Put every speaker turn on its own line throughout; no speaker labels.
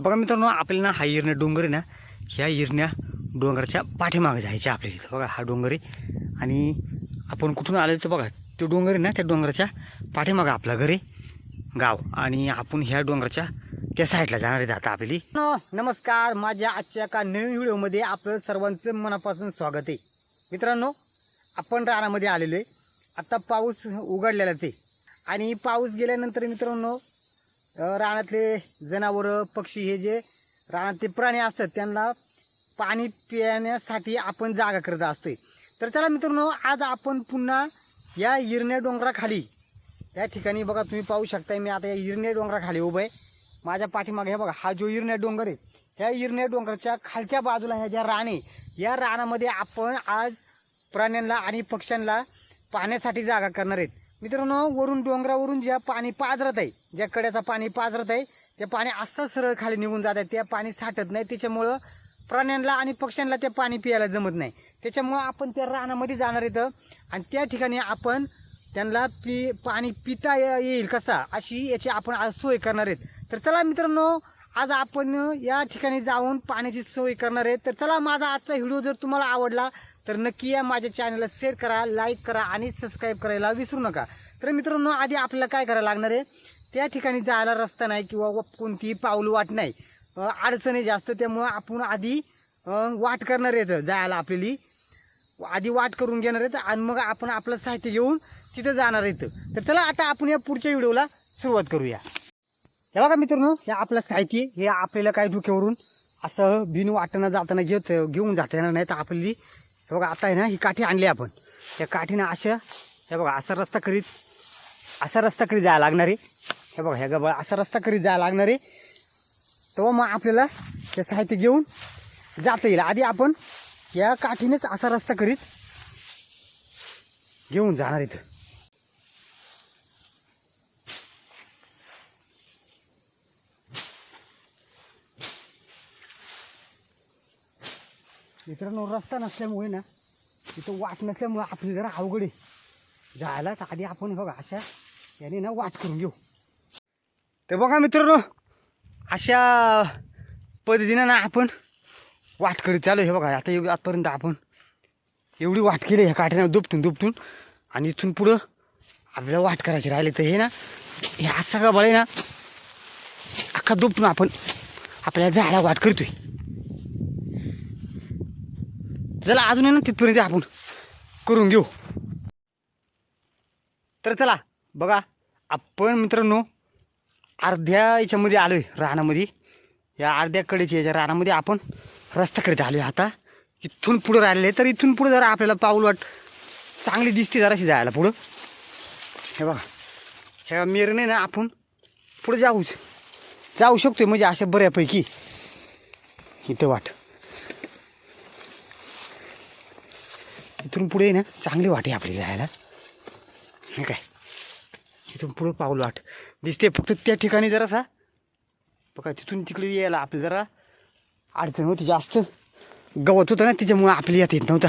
तर बघा मित्रांनो आपल्याला ना हा हिरण्या डोंगर आहे ना ह्या हिरण्या डोंगराच्या पाठीमागे जायच्या आपल्या इथं. बघा हा डोंगर आहे. आणि आपण कुठून आलो तर बघा. तो डोंगर आहे ना त्या डोंगराच्या पाठीमागं आपलं घर आहे गाव. आणि आपण ह्या डोंगराच्या त्या साईडला जाणार आहेत आता आपली. नमस्कार. माझ्या आजच्या का नवीन व्हिडिओमध्ये आपलं सर्वांचं मनापासून स्वागत आहे. मित्रांनो आपण रानामध्ये आलेलो आहे. आत्ता पाऊस उघडलेलाच आहे. आणि पाऊस गेल्यानंतर मित्रांनो रानातले जनावरं पक्षी हे जे रानातले प्राणी असतात त्यांना पाणी पिण्यासाठी आपण जागा करत असतोय. तर चला मित्रांनो आज आपण पुन्हा या हिरण्या डोंगराखाली या ठिकाणी बघा तुम्ही पाहू शकताय मी आता या हिरण्या डोंगराखाली उभं आहे. माझ्या पाठीमागे हे बघा हा जो इरण्या डोंगर आहे ह्या हिरण्या डोंगराच्या खालच्या बाजूला ह्या ज्या रान आहे या रानामध्ये आपण आज प्राण्यांना आणि पक्ष्यांना पाण्यासाठी जागा करणार आहेत. मित्रांनो वरून डोंगरावरून ज्या पाणी पाझरत आहे ज्या कड्याचं पाणी पाझरत आहे ते पाणी असं सरळ खाली निघून जात आहे त्या पाणी साठत नाही. त्याच्यामुळं प्राण्यांना आणि पक्ष्यांना ते पाणी प्यायला जमत नाही. त्याच्यामुळं आपण त्या रानामध्ये जाणार येतं आणि त्या ठिकाणी आपण त्यांना पी पाणी पिता येईल कसा? अशी याची आपण आज सोय करणार आहेत. तर चला मित्रांनो आज आपण या ठिकाणी जाऊन पाण्याची सोय करणार आहे तर चला माझा आजचा व्हिडिओ जर तुम्हाला आवडला तर नक्की या माझ्या चॅनलला शेअर करा लाईक करा आणि सबस्क्राईब करायला विसरू नका. तर मित्रांनो आधी आपल्याला काय करायला लागणार आहे? त्या ठिकाणी जायला रस्ता नाही किंवा कोणतीही पाऊल वाट नाही. अडचणी जास्त त्यामुळं आपण आधी वाट करणार आहेत जायला आपल्याली. आधी वाट करून घेणार आहेत आणि मग आपण आपलं साहित्य घेऊन तिथं जाणार आहेत. तर चला आता आपण या पुढच्या व्हिडिओला सुरुवात करूया. हे बघा मित्रांनो हे आपलं साहित्य हे आपल्याला काही धुक्यावरून असं बिन वाटताना जाताना घेत घेऊन जाता येणार नाही. तर आपली हे बघा आता आहे ना ही काठी आणली आपण. त्या काठीनं अशा हे बघा असा रस्ता करीत असा रस्ता करीत जायला लागणार आहे. हे बघा हे बघा असा रस्ता करीत जायला लागणार आहे. तेव्हा मग आपल्याला ते साहित्य घेऊन जाता येईल. आधी आपण या काठीनेच असा रस्ता करीत घेऊन जाणार इथं. मित्रांनो रस्ता नसल्यामुळे ना तिथं वाट नसल्यामुळे आपली जरा अवघड आहे. जायला तर आधी आपण बघा अशा याने ना वाट करून घेऊ. तर बघा मित्रांनो अशा पद्धतीनं ना आपण वाटकडे चालू हे बघा आता एवढी आजपर्यंत आपण एवढी वाट केली ह्या काठ्यानं दुपटून दुपटून. आणि इथून पुढं आपल्याला वाट करायची राहिली तर हे ना हे असं का बळे आहे ना अख्खा दुपटून आपण आपल्याला जायला वाट करतोय. चला अजून आहे ना तिथपर्यंत आपण करून घेऊ. तर चला बघा आपण मित्रांनो अर्ध्या याच्यामध्ये आलो आहे रानामध्ये. या अर्ध्या कडेच्या याच्या रानामध्ये आपण रस्ता करीत आलो आहे आता. इथून पुढं राहिले तर इथून पुढं जरा आपल्याला पाऊल वाट चांगली दिसते जराशी जायला पुढं. हे बघा. ह्या नाही ना आपण. पुढं जाऊच. जाऊ शकतोय म्हणजे अशा बऱ्यापैकी. इथं वाट. इथून पुढे ना चांगली वाट आहे आपली जायला. हे काय? इथून पुढं पाऊल वाट. दिसते फक्त त्या ठिकाणी जरासा. बघा तिथून तिकडे यायला आपली जरा अडचण होती जास्त. गवत होतं ना तिच्यामुळं आपली यात येत नव्हता.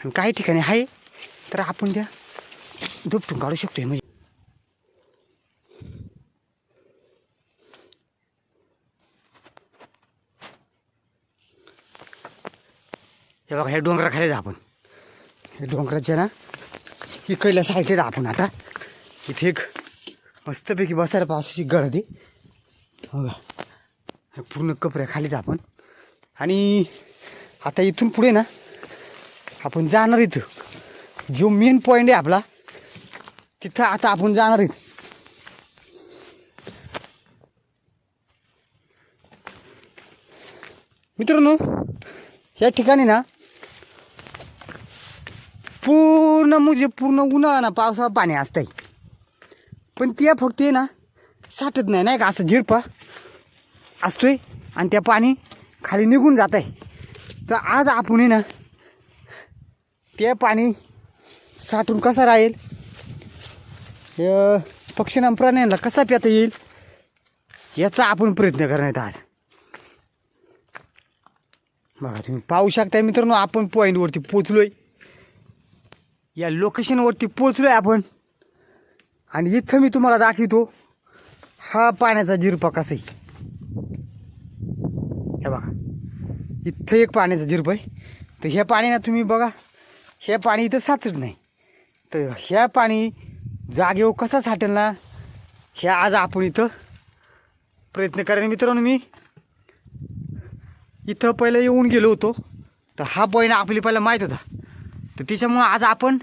आणि काही ठिकाणी आहे तर आपण त्या दुपटून काढू शकतोय. म्हणजे हे बघा हे डोंगराखाली जा आपण. हे डोंगराच्या ना इकडल्या साईडला जा आपण आता. इथे एक मस्तपैकी बसायला पावसाची गळदी बघा. पूर्ण कपड्या खालीच आपण. आणि आता इथून पुढे ना आपण जाणार इथं. जो मेन पॉईंट आहे आपला तिथं आता आपण जाणार आहेत मित्रांनो या ठिकाणी ना पूर्ण म्हणजे पूर्ण उन्हाळा ना पावसाळा पाणी असतंय. पण त्या फक्त आहे ना साठत नाही नाही का? असं झिरपा. असतो आहे आणि त्या पाणी खाली निघून जात आहे तर आज आपण आहे ना ते पाणी साठून कसं राहील? हे प्राण्यांना कसा प्याता येईल? याचा आपण प्रयत्न करण्यात आज. बघा तुम्ही पाहू शकताय मित्रांनो आपण पॉईंटवरती पोचलोय या लोकेशनवरती पोचलोय आपण. आणि इथं मी तुम्हाला दाखवतो हा पाण्याचा जिरपा कसा आहे. हे बघा. इथं एक पाण्याचं झिरप आहे. तर ह्या पाण्यानं तुम्ही बघा हे पाणी इथं साचत नाही. तर ह्या पाणी जागेवर हो कसा साठेल ना हे आज आपण इथं प्रयत्न करा मित्रांनो मी. इथं पहिलं येऊन गेलो होतो. तर हा पॉईंट आपली पहिला माहीत होता. तर त्याच्यामुळं आज आपण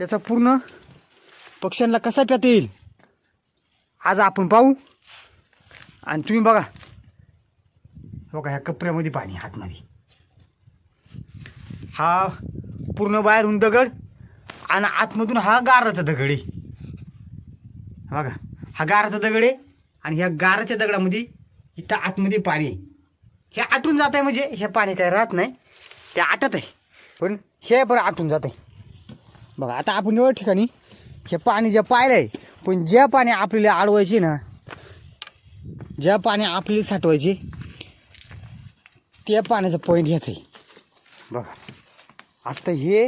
याचा पूर्ण पक्ष्यांना कसा प्याता येईल आज आपण पाहू. आणि तुम्ही बघा बघा ह्या कपऱ्यामध्ये पाणी आतमध्ये हा पूर्ण बाहेरून दगड आणि आतमधून हा गाराचा दगड आहे. बघा हा गाराचा दगड आहे आणि ह्या गाराच्या दगडामध्ये इथं आतमध्ये पाणी आहे. हे आटून जात आहे म्हणजे हे पाणी काय राहत नाही ते आटत आहे. पण हे बरं आटून जात आहे. बघा आता आपण एवढ्या ठिकाणी हे पाणी जे पाहिलं आहे पण ज्या पाणी आपल्याला अडवायचे ना ज्या पाणी आपल्याला साठवायचे त्या पाण्याचा पॉईंट ह्याच आहे बघा. आता हे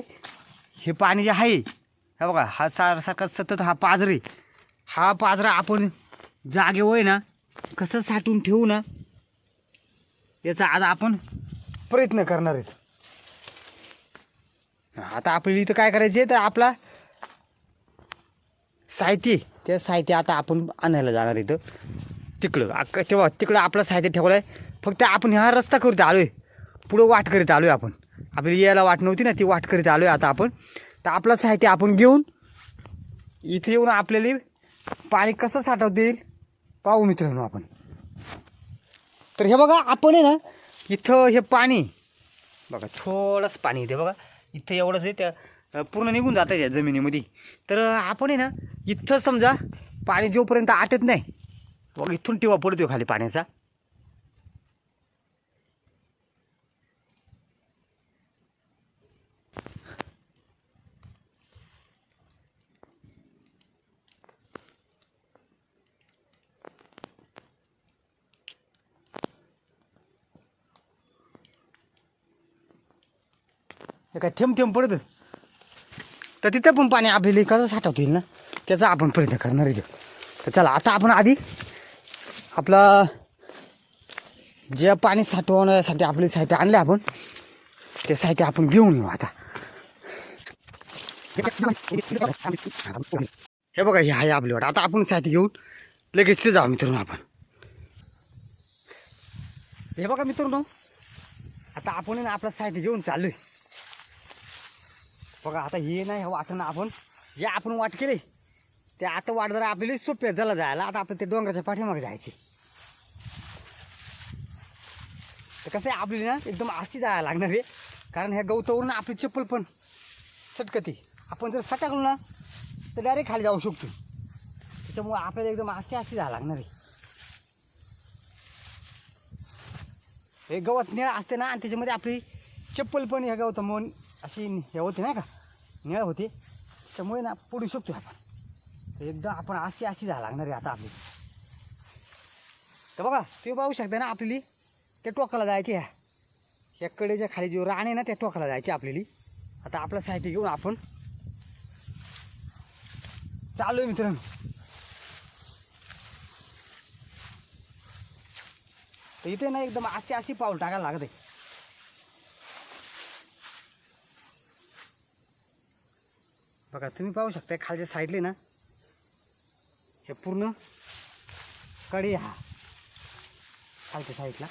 हे पाणी जे आहे हे बघा हा सारसारखा सतत हा पाजरे हा पाजरा आपण जागेवर ना कसं साठवून ठेवू ना याचा आज आपण प्रयत्न करणार आहेत. आता आपल्याला इथं काय करायचे तर आपला साहित्य त्या साहित्य आता आपण आणायला जाणार इथं. तिकडं अक्का तेव्हा तिकडं आपलं साहित्य ठेवलं आहे फक्त आपण हा रस्ता करीत आलो आहे पुढं वाट करीत आलो आहे आपण. आपली यायला वाट नव्हती ना ती वाट करीत आलो आहे आता आपण. तर आपलं साहित्य आपण घेऊन इथे येऊन आपल्याला पाणी कसं साठवता येईल पाहू मित्रांनो आपण. तर हे बघा आपण आहे ना इथं हे पाणी बघा थोडंच पाणी येते बघा. इथं एवढंच आहे त्या पूर्ण निघून जातं या जमिनीमध्ये. तर आपण आहे ना इथं समजा पाणी जोपर्यंत आटत नाही बघा इथून टिवा पडतो खाली पाण्याचा. हे काय थेंब थेंब पडतं? तर तिथं पण पाणी आपल्याला कसं साठवता येईल ना? त्याचा आपण प्रयत्न करणार इथं. तर चला आता आपण आधी आपला जे पाणी साठवण्यासाठी आपले साहित्य आणले आपण ते साहित्य आपण घेऊन येऊ आता. हे बघा हे आहे आपली वाट आता आपण साहित्य घेऊन लगेच ते जाऊ मित्रांनो आपण. हे बघा मित्रांनो आता आपण ना आपलं साहित्य घेऊन चाललोय. बघा आता हे नाही वाटणं आपण जे आपण वाट केले ते आता वाट जरा आपल्याला सोपे झाला जायला आता आपण ते डोंगराच्या पाठीमागे जायचे. तर कसं आहे आपल्याला ना एकदम आस्ती जायला लागणार आहे. कारण ह्या गवतावरून आपली चप्पल पण सटकते. आपण जर सटाकलो ना तर डायरेक्ट खाली जाऊ शकतो. त्याच्यामुळे आपल्याला एकदम आस्ती आस्ती जायला लागणार आहे. हे गवत निळा असते ना आणि त्याच्यामध्ये आपली चप्पल पण ह्या गवतामुळे अशी हे होती नाही का? निळ होती. त्यामुळे ना पडू शकतो आपण. एकदम आपण अशी अशी जायला लागणार आहे आता आपली. तर बघा ते पाहू शकता ना आपली त्या टोकाला जायची ह्या या कडेच्या खाली जी राणे ना त्या टोकाला जायचे आपल्याली. आता आपलं साहित्य घेऊन आपण चालू आहे मित्रांनो. तर इथे ना एकदम अशी अशी पाऊल टाकायला लागत. आहे बघा तुम्ही पाहू शकता खालच्या साईडले ना हे पूर्ण कडी हा खालच्या साईडला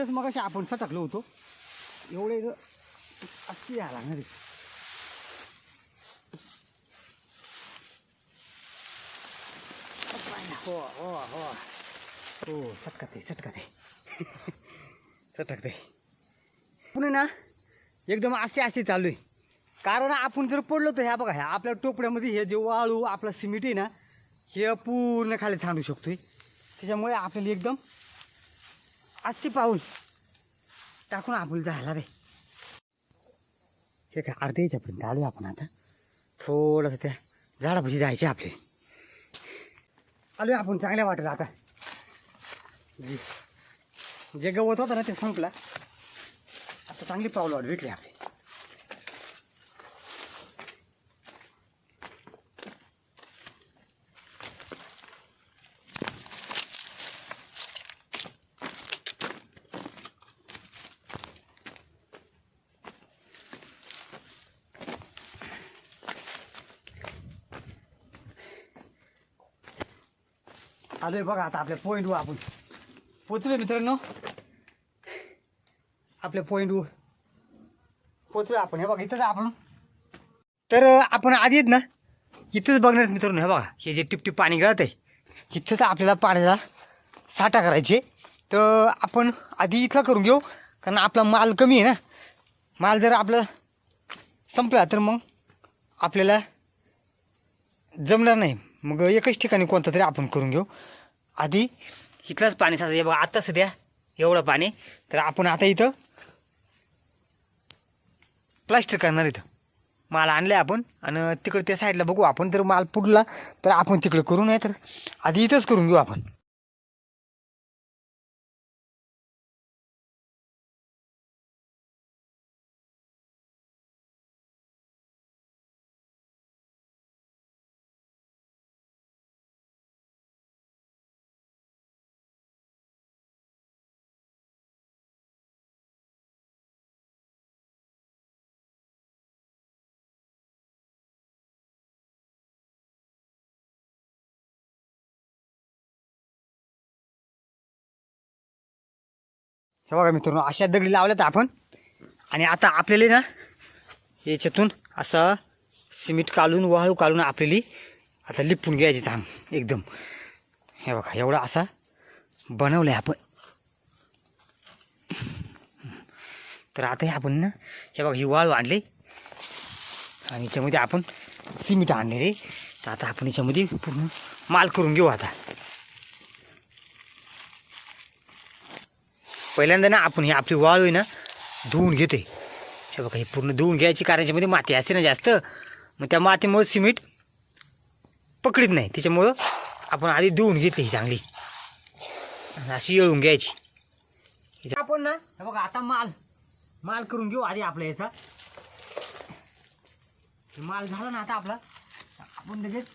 इथंच मग आपण सटकलो होतो. एवढे असती यायला लागणार. आहे. हो हो हो. हो सटकते सटकते. सटकते. पुणे ना एकदम असे असे चालू आहे कारण आपण जर पडलो तर ह्या बघा ह्या आपल्या टोपड्यामध्ये हे जे वाळू आपला सिमेंट आहे ना हे पूर्ण खाली थांबू शकतोय. त्याच्यामुळे आपल्याला एकदम आजची पाऊल टाकून आपण झाला रे. हे काय अर्धे याच्यापर्यंत आलो आपण आता. थोडंसं त्या झाडापाशी जायचे आपले. आलो आपण चांगल्या वाटत आता. जी जे गवत होतं ना ते संपला. आता चांगली पावलं वाट भेटली आपली. आलोय बघा आता आपल्या पॉईंट वर आपण. पोचलोय मित्रांनो. आपल्या पॉईंट वर. पोचलो आपण. हे बघा इथंच आपण. तर आपण आधी आहेत ना इथंच बघणार मित्रांनो. हे बघा हे जे टिपटिप पाणी गळत आहे इथंच आपल्याला पाण्याचा साठा करायचे. तर आपण आधी इथला करून घेऊ कारण आपला माल कमी आहे ना. माल जर आपला संपला तर मग आपल्याला जमणार नाही. मग एकच ठिकाणी कोणता तरी आपण करून घेऊ. आधी इथलंच पाणी साचायचं बघा आत्ता सध्या एवढं पाणी. तर आपण आता इथं प्लास्टर करणार इथं. माल आणले आपण आणि तिकडे त्या साईडला बघू आपण. तर माल पुडला तर आपण तिकडे करू नाही तर आधी इथंच करून घेऊ आपण. हे बघा मित्रांनो अशा दगडी लावल्यात आपण. आणि आता आपल्याला ना याच्यातून असं सिमेंट काढून वाळू काढून आपल्याला आता लिपून घ्यायची थांब एकदम. हे बघा एवढा असा बनवलं आहे आपण. तर आता हे आपण ना हे बघा ही वाळू आणली. आणि याच्यामध्ये आपण सिमेंट आणलेले. तर आता आपण याच्यामध्ये पूर्ण माल करून घेऊ आता. पहिल्यांदा ना आपण ही आपली वाळू आहे ना धुवून घेतोय. हे बघा हे पूर्ण धुवून घ्यायची कारण याच्यामध्ये माती असते ना जास्त. मग त्या मातीमुळं सिमेंट पकडीत नाही. त्याच्यामुळं आपण आधी धुवून घेतली ही चांगली. अशी येळून घ्यायची. आपण ना हे बघा आता माल माल करून घेऊ आधी आपला याचा. माल झाला ना आता आपला. आपण लगेच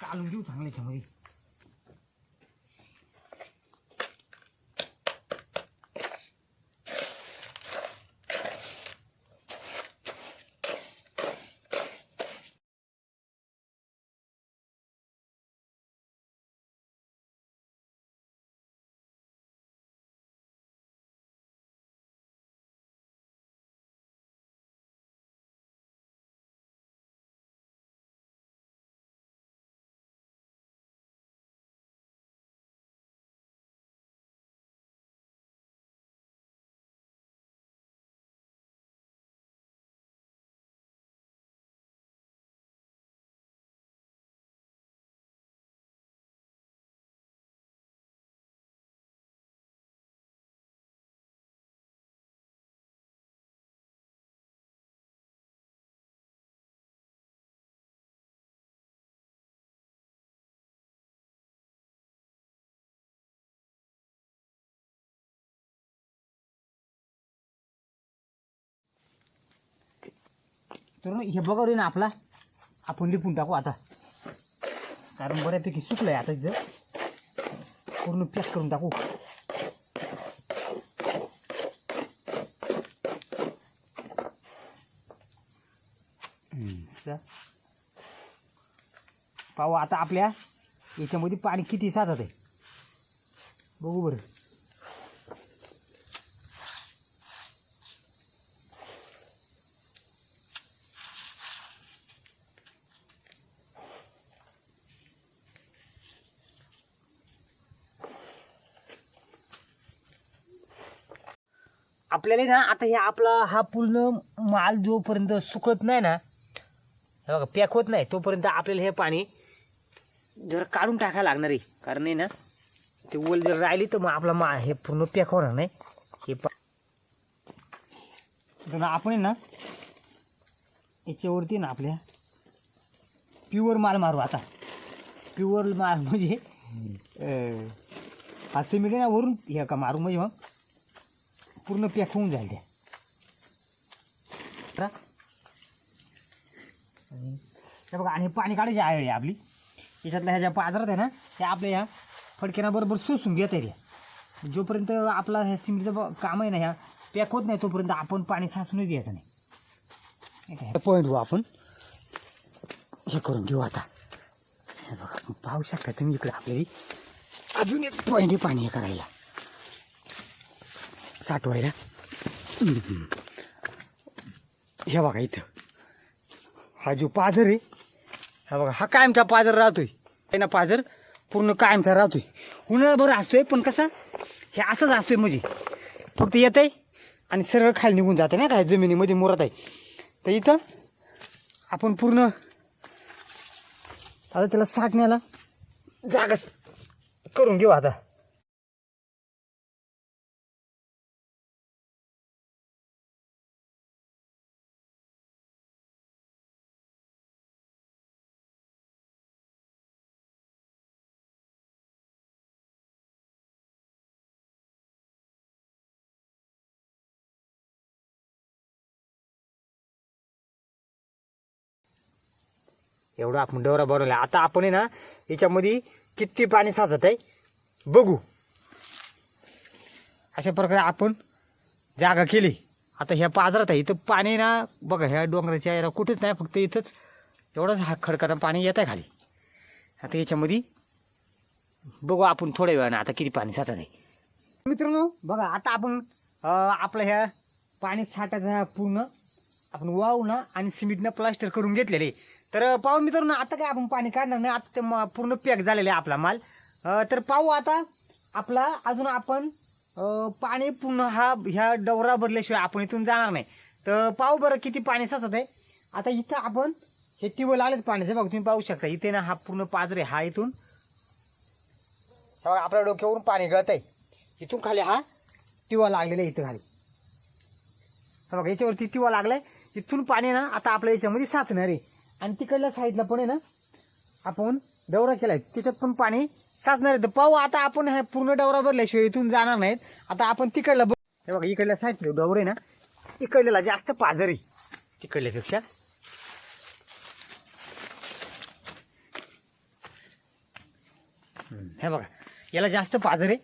काढून घेऊ चांगलं तर हे बघा रे ना आपला. आपण लिपून टाकू आता. कारण बऱ्यापैकी सुकलं आहे आता इथं. पूर्ण पॅक करून टाकू. पाहू आता आपल्या याच्यामध्ये पाणी किती साधत आहे. बघू बरं. आपल्याला ना आता हे आपला हा पूर्ण माल जोपर्यंत सुकत नाही ना बघा पॅक होत नाही तोपर्यंत आपल्याला हे पाणी जर काढून टाकायला लागणार आहे. कारण आहे ना ते ओल जर राहिली तर मग आपला मा हे पूर्ण पॅक होणार नाही. हे पा तर आपण ना याच्यावरती ना आपल्या प्युअर माल मारू आता. प्युअर माल म्हणजे हा सिमेंट ना वरून हे का मारू म्हणजे मग? पूर्ण पॅक होऊन जाईल त्या. हे बघा आणि पाणी काढायची आहे आपली. याच्यातल्या ह्या ज्या पाजरात आहे ना त्या आपल्या ह्या फडक्यानं बरोबर सोसून घेता येईल जोपर्यंत आपला ह्या सिमेंटचं काम आहे ना ह्या पॅक होत नाही तोपर्यंत आपण पाणी साचूनच द्यायचं नाही. पॉईंट हो आपण. हे करून घेऊ आता. हे बघा पाहू शकता तुम्ही इकडे आपल्याला. अजून एक पॉईंट आहे पाणी हे करायला. साठवायला. हे बघा इथं. हा जो पाझर आहे हा बघा हा कायमचा पाझर राहतोय. आहे ना पाझर पूर्ण कायमचा राहतोय. उन्हाळाभर असतोय पण कसा? हे असंच असतोय म्हणजे. फक्त येत आहे आणि सरळ खाली निघून जाते ना काय जमिनीमध्ये मुरत आहे. तर इथं आपण पूर्ण आता त्याला साठण्याला जागा करून घेऊ आता. एवढं आपण डवरा बनवला आता आपण आहे ना याच्यामध्ये किती पाणी साचत आहे बघू. अशा प्रकारे आपण जागा केली. आता ह्या पाजरात आहे इथं पाणी ना बघा ह्या डोंगराच्या याला कुठेच नाही फक्त इथंच एवढंच हा खडकानं पाणी येत आहे खाली. आता याच्यामध्ये बघू आपण थोड्या वेळानं आता किती पाणी साचत आहे. मित्रांनो बघा आता आपण आपलं ह्या पाणी साठायचा पूर्ण आपण वाहून आणि सिमेंटनं प्लास्टर करून घेतलेले तर पाहू मित्रांनो आता काय आपण पाणी काढणार नाही. आता ते म- पूर्ण पॅक झालेला आहे आपला माल. अं, तर पाहू आता आपला अजून आपण अं, पाणी पूर्ण हा ह्या डवरा भरल्याशिवाय आपण इथून जाणार नाही. तर पाहू बरं किती पाणी साचत आहे. आता इथं आपण हे टिवल आलेत पाण्याचे. बघा तुम्ही पाहू शकता. इथे ना हा पूर्ण पाजरे हा इथून. हे बघा, आपल्या डोक्यावरून पाणी गळत आहे इथून खाली हा टिवा लागलेला आहे इथं खाली. हे बघा याच्यावरती टिवा लागलाय. इथून पाणी ना आता आपल्या याच्यामध्ये साचणार आहे. आणि तिकडल्या साईडला पण आहे ना आपण डवरा आहे त्याच्यात पण पाणी साचणार आहे. तर पाहू आता आपण हा पूर्ण डवरा भरल्याशिवाय इथून जाणार नाहीत. आता आपण तिकडला बघ हे बघा इकडल्या साईडला डवर आहे ना इकडल्याला जास्त पाझर आहे तिकडल्यापेक्षा हे बघा याला जास्त पाझर आहे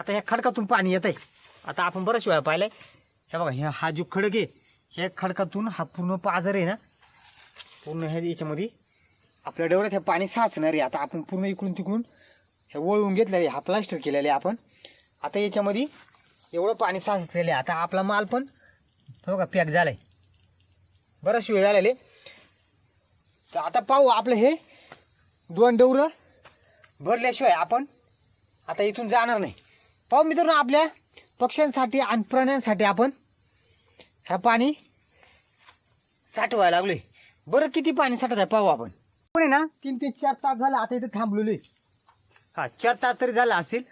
आता ह्या खडकातून पाणी येत आहे आता आपण बऱ्याच वेळा पाहिलंय. हे बघा हे हा जो खडक आहे ह्या खडकातून हा पूर्ण पाझर आहे ना पूर्ण ह्या याच्यामध्ये. आपल्या डवऱ्यात हे पाणी साचणार आहे. आता आपण पूर्ण इकडून तिकडून हे वळवून घेतलेलं आहे. हा प्लास्टर केलेलं आहे आपण. आता याच्यामध्ये एवढं पाणी साचलेलं आहे. आता आपला माल पण हो बघा पॅक झालाय. बराच वेळ झालेले तर आता पाहू आपलं हे दोन डवरं भरल्याशिवाय आपण आता इथून जाणार नाही. पाहू मित्रांनो आपल्या पक्ष्यांसाठी आणि प्राण्यांसाठी आपण ह्या पाणी साठवायला लागलो आहे बरं किती पाणी साठत आहे पाहू आपण. पण आहे ना तीन ते चार तास झाला आता इथं थांबलेलो आहे. हा चार तास तरी झाला असेल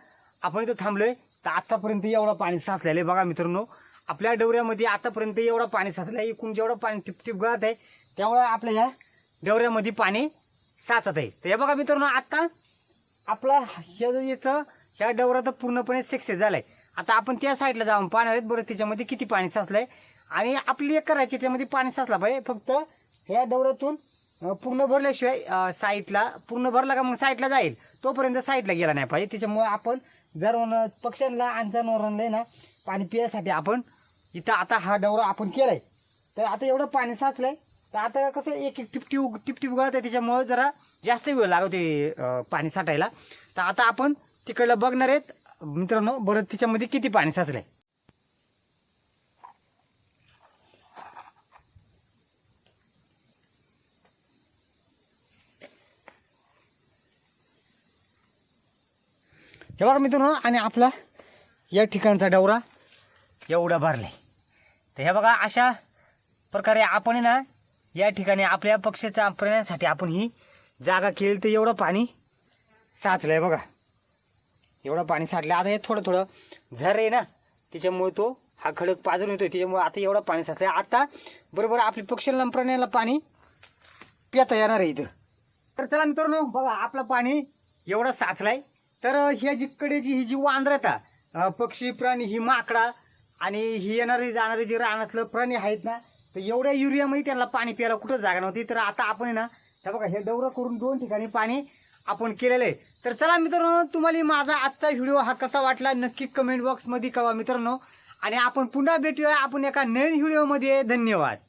आपण इथं थांबलोय. तर आतापर्यंत एवढं पाणी साचलेलं आहे. बघा मित्रांनो आपल्या डवऱ्यामध्ये आतापर्यंत एवढं पाणी साचलं आहे. एकूण जेवढं पाणी टिपटिप गळत आहे तेवढं आपल्या ह्या डवऱ्यामध्ये पाणी साचत आहे. तर हे बघा मित्रांनो आता आपला याचं ह्या डवरा पूर्णपणे सक्सेस झालाय. आता आपण त्या साईडला जाऊन पाहणार आहेत. बरं त्याच्यामध्ये किती पाणी साचलंय. आणि आपली एक करायची त्यामध्ये पाणी साचला पाहिजे. फक्त ह्या दौऱ्यातून पूर्ण भरल्याशिवाय साईटला पूर्ण भरला का मग साईटला जाईल. तोपर्यंत साईटला गेला नाही पाहिजे. त्याच्यामुळे आपण जर पक्ष्यांना आणि जनावरांना ना पाणी पिण्यासाठी आपण इथं आता हा डवरा आपण केलाय. तर आता एवढं पाणी साचलंय तर आता कसं एक एक टिपटिप टिपटिप गळत आहे त्याच्यामुळं जरा जास्त वेळ लागते पाणी साठायला. तर आता आपण तिकडलं बघणार आहेत मित्रांनो बरं तिच्यामध्ये किती पाणी साचलं आहे हे बघा मित्रांनो आणि आपला या ठिकाणचा डवरा एवढा भरला तर हे बघा अशा प्रकारे आपण आहे ना या ठिकाणी आपल्या पक्षाच्या प्राण्यासाठी आपण ही जागा केली. तर एवढं पाणी साचलंय बघा. एवढं पाणी साठलं आता हे थोडं थोडं झर आहे ना त्याच्यामुळे तो हा खडक पाजून येतोय. त्याच्यामुळे आता एवढं पाणी साचलाय. आता बरोबर आपली पक्षी प्राण्याला पाणी पिता येणार आहे इथं. तर चला मित्रांनो बघा आपलं पाणी एवढं साचलं आहे तर ह्या जिकडे जी ही जी वांद्र येतात पक्षी प्राणी ही माकडा आणि ही येणारी जाणारी जी रानातलं प्राणी आहेत ना तर एवढ्या युरियामध्ये त्यांना पाणी प्यायला कुठं जागा नव्हती. तर आता आपण आहे ना हे बघा हे डवरं करून दोन ठिकाणी पाणी आपण केलेलं आहे. तर चला मित्रांनो तुम्हाला माझा आजचा व्हिडिओ हा कसा वाटला नक्की कमेंट बॉक्समध्ये कळवा मित्रांनो. आणि आपण पुन्हा भेटूया आपण एका नवीन व्हिडिओमध्ये. धन्यवाद.